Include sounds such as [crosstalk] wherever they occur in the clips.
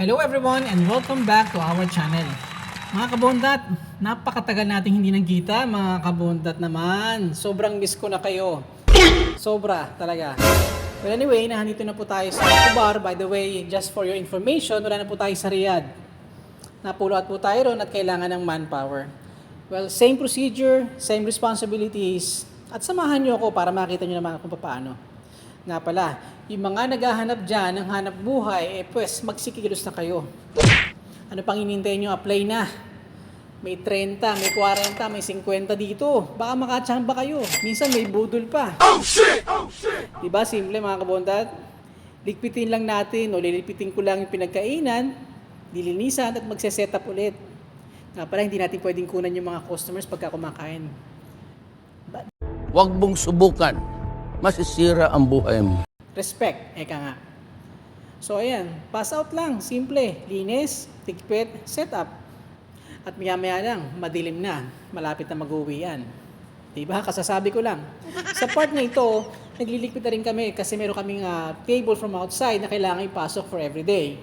Hello everyone and welcome back to our channel. Mga kabondat, napakatagal nating hindi nagkita mga kabondat naman. Sobrang miss ko na kayo. Sobra talaga. Well anyway, nandito na po tayo sa Kubar. By the way, just for your information, wala na po tayo sa Riyadh. Napuluat po tayo ron at kailangan ng manpower. Well, same procedure, same responsibilities. At samahan nyo ako para makita nyo naman kung paano. Nga pala, yung mga naghahanap dyan ng hanap buhay, eh pues magsikilos na kayo. Ano pang inintay nyo? Apply na. May 30, may 40, may 50 dito. Baka makatsamba kayo. Minsan may budol pa. Oh shit! Oh shit! Diba? Simple mga kabondat. Likpitin lang natin o lilipitin ko lang yung pinagkainan, dilinisan at magse-set up ulit. Nga pala, hindi natin pwedeng kunan yung mga customers pagka kumakain. Huwag mong subukan. Masisira ang buhay mo. Respect, eka nga. So ayan, pass out lang, simple, linis, tigpit, set up. At maya maya lang, madilim na, malapit na mag-uwi yan. Diba? Kasasabi ko lang. Sa part na ito, nagliligpit na rin kami kasi meron kaming ah, table from outside na kailangan ipasok for everyday.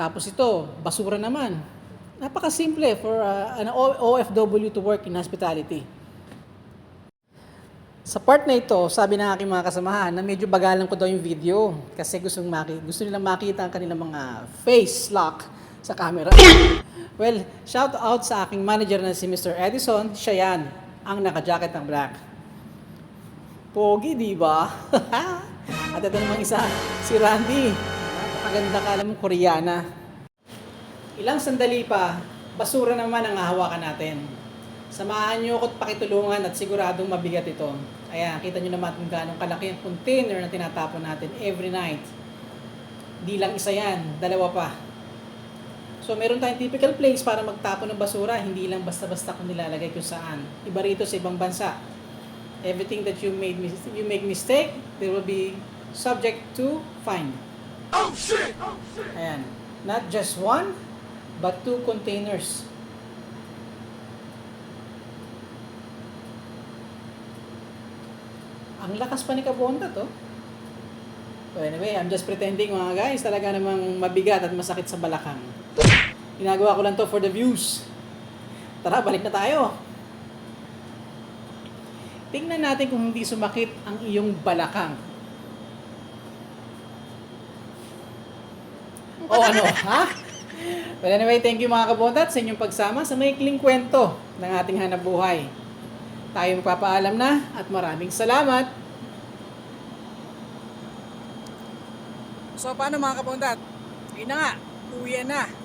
Tapos ito, basura naman. Napakasimple for ah, an OFW to work in hospitality. Sa part na ito, sabi ng aking mga kasamahan na medyo bagalan ko daw yung video kasi gusto, maki, gusto nilang makita ang kanilang mga face lock sa camera. well, shout out sa aking manager na si Mr. Edison. Siya yan, ang naka-jacket ng black. Pogi, di ba? [laughs] At ito namang isa, si Randy. Napakaganda ka alam mo, Koreana. Ilang sandali pa, basura naman ang hahawakan natin. Samahan nyo ako at pakitulungan at siguradong mabigat ito. Ayan, kita nyo naman kung gaano kalaki ang container na tinatapon natin every night. Di lang isa yan, dalawa pa. So meron tayong typical place para magtapon ng basura, hindi lang basta-basta kung nilalagay kung saan. Iba rito sa ibang bansa. Everything that you made you make mistake, there will be subject to fine. Ayan. Not just one, but two containers. Ang lakas pa ni Kabonda to. So anyway, I'm just pretending mga guys, talaga namang mabigat at masakit sa balakang. Ginagawa ko lang to for the views. Tara, balik na tayo. Tingnan natin kung hindi sumakit ang iyong balakang. O ano, ha? Well anyway, thank you mga kabondat sa inyong pagsama sa maikling kwento ng ating hanap buhay. Tayo magpapaalam na at maraming salamat. So paano mga kabondat? Ayun nga, uwi na.